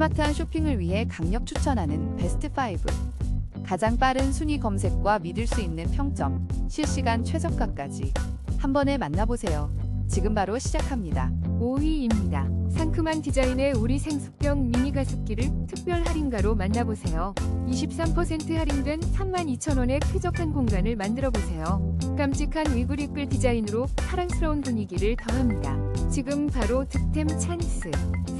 스마트한 쇼핑을 위해 강력 추천하는 베스트 5. 가장 빠른 순위 검색과 믿을 수 있는 평점, 실시간 최저가까지 한 번에 만나보세요. 지금 바로 시작합니다. 5위입니다. 상큼한 디자인의 우리 생수병 미니 가습기를 특별 할인가로 만나보세요. 23% 할인된 32,000원의 쾌적한 공간을 만들어보세요. 깜찍한 위그리끌 디자인으로 사랑스러운 분위기를 더합니다. 지금 바로 득템 찬스.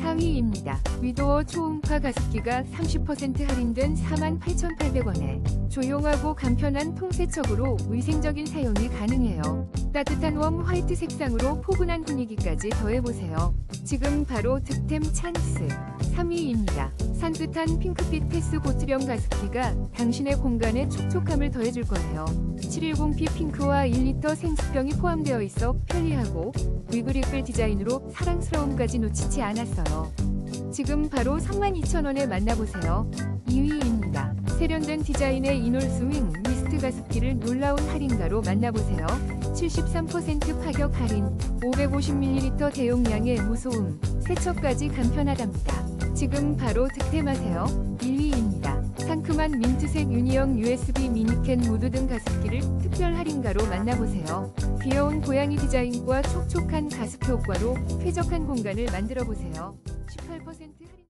4위입니다. 위도어 초음파 가습기가 30% 할인된 48,800원에 조용하고 간편한 통세척으로 위생적인 사용이 가능해요. 따뜻한 웜 화이트 색상으로 포근한 분위기까지 더해보세요. 지금 바로 득템 찬스 3위입니다. 산뜻한 핑크빛 패스 고트령 가습기가 당신의 공간에 촉촉함을 더해줄 거예요. 710P 핑크와 1리터 생수병이 포함되어 있어 편리하고 위그리끌 디자인으로 사랑스러움까지 놓치지 않았어요. 지금 바로 32,000원에 만나보세요. 2위입니다. 세련된 디자인의 이놀 스윙 미스트 가습기를 놀라운 할인가로 만나보세요. 73% 파격 할인, 550ml 대용량의 무소음, 세척까지 간편하답니다. 지금 바로 득템하세요. 1위입니다. 상큼한 민트색 유니형 USB 미니캔 무드 등 가습기를 특별 할인가로 만나보세요. 귀여운 고양이 디자인과 촉촉한 가습 효과로 쾌적한 공간을 만들어 보세요. 18% 할인